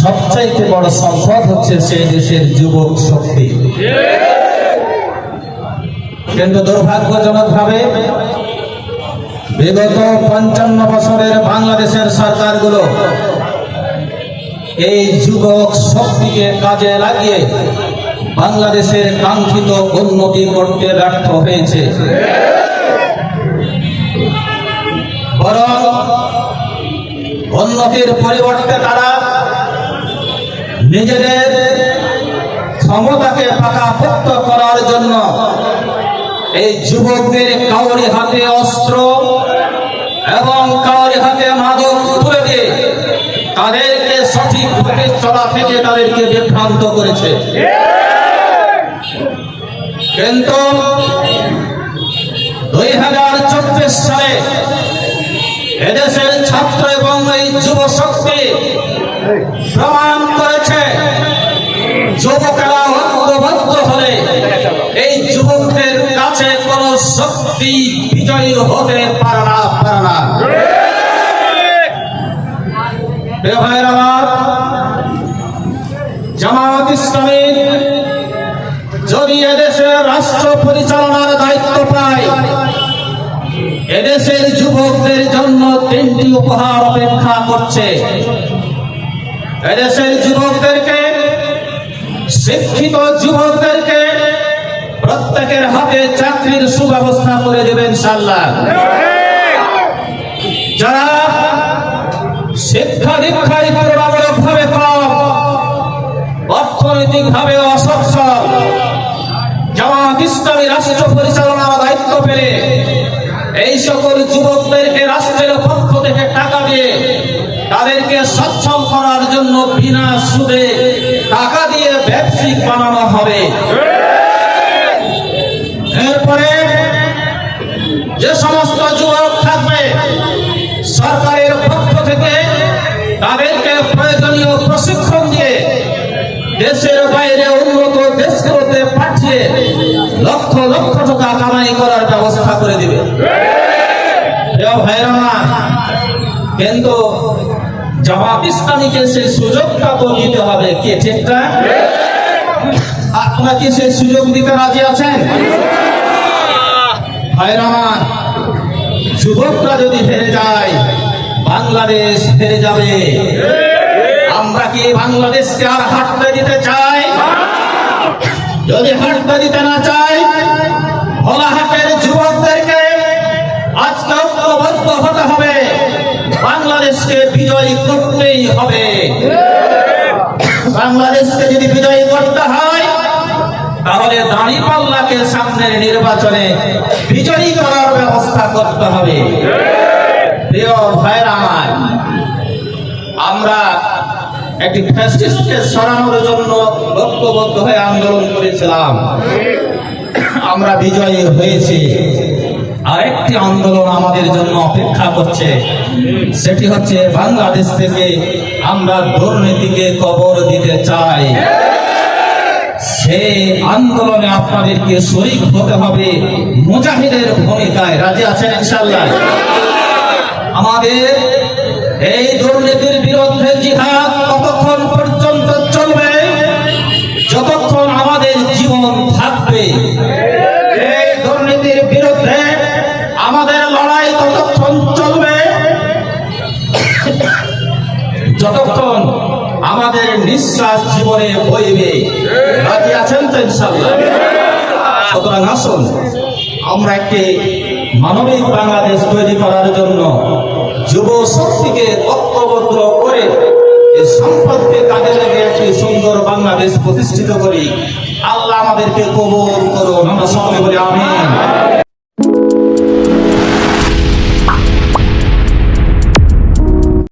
সবচাইতে বড় সম্পদ হচ্ছে সেই দেশের যুবক শক্তি। কিন্তু দুর্ভাগ্যজনক ভাবে বিগত পঞ্চান্ন বছরের বাংলাদেশের সরকারগুলো এই যুবক শক্তিকে কাজে লাগিয়ে বাংলাদেশের কাঙ্ক্ষিত উন্নতি করতে ব্যর্থ হয়েছে। বরং উন্নতির পরিবর্তে তারা নিজেদের ক্ষমতাকে পাকাপোক্ত করার জন্য এই যুবকদের কাউরি হাতে অস্ত্র এবং কাউরি হাতে মাদক তুলে দিয়ে তাদেরকে সঠিক পথে চলা থেকে তাদেরকে বিভ্রান্ত করেছে। কিন্তু দুই হাজার চব্বিশ সালে এদেশের ছাত্র এবং এই যুব শক্তি প্রমাণ করেছে, যুবকেরা ঐক্যবদ্ধ হলে এই যুবকদের কাছে কোন শক্তি বিজয়ী হতে পারে না পারে না। জামাত ইসলামী যদি এদেশের রাষ্ট্র পরিচালনার দায়িত্ব পায়, এদেশের তিনটি উপহার অপেক্ষা করছে। এদেশের যুবকদেরকে, শিক্ষিত যুবকদেরকে প্রত্যেকের হাতে চাকরির সুব্যবস্থা করে দেবেন সাল্লাহ যারা শিক্ষা দীক্ষায় তুলনামূলক ভাবে কম অর্থনৈতিক ভাবে অসচ্ছল, জামাত ইসলামী রাষ্ট্র পরিচালনার দায়িত্ব পেলে এই সকল যুবকদেরকে রাষ্ট্রের পক্ষ থেকে টাকা দিয়ে তাদেরকে সচ্ছল করার জন্য বিনা সুদে টাকা দিয়ে ব্যবসায়িক বানানো হবে। এরপরে যে সমস্ত যুবক থাকবে, সরকারের পক্ষ থেকে তাদেরকে প্রয়োজনীয় প্রশিক্ষণ দিয়ে দেশের বাইরে উন্নত দেশগুলোতে পাঠিয়ে লক্ষ লক্ষ টাকা কামাই করার ব্যবস্থা করে দিবে। কিন্তু জামাত ইসলামীকে সেই সুযোগটা তো দিতে হবে। কে ঠিকটা? আপনারা কি সেই সুযোগ দিতে রাজি আছেন? ভাইরা আমার, যুবকরা যদি হেরে যায় বাংলাদেশ হেরে যাবে। আমরা কি বাংলাদেশকে আর হাঁটতে দিতে চাই? যদি হাঁটতে দিতে না চাই ভোলাহাটের যুবকদেরকে আজকে ঐক্যবদ্ধ হতে হবে বাংলাদেশকে বিজয়ী করতেই হবে। বাংলাদেশকে যদি বিজয়ী করতে হয়, তাহলে দাঁড়িপাল্লাকে সামনের নির্বাচনে বিজয়ী করার ব্যবস্থা করতে হবে। আমার একটি জন্য আন্দোলন করেছিলাম। আমরা বিজয়ী হয়েছি। আরেকটি আন্দোলন আমাদের জন্য অপেক্ষা করছে। সেটি হচ্ছে বাংলাদেশ থেকে আমরা দুর্নীতিকে কবর দিতে চাই। সেই আন্দোলনে আপনাদেরকে শরিক হতে হবে। মুজাহিদের ভূমিকায় রাজি আছেন ইনশাল্লাহ আমাদের এই দুর্নীতির বিরুদ্ধে জিহাদ ততক্ষণ পর্যন্ত আমাদের ততক্ষণ চলবে। যতক্ষণ আমাদের নিঃশ্বাস জীবনে বইবে। রাজি আছেন তো ইনশাল্লাহ সুতরাং আসুন, আমরা একটি মানবিক বাংলাদেশ তৈরি করার জন্য যুব শক্তিকে ঐক্যবদ্ধ করে এই সম্পদকে কাজে লেগে একটি সুন্দর বাংলাদেশ প্রতিষ্ঠিত করি। আল্লাহ আমাদেরকে কবুল করুন, আমরা সকলে বলি আমিন।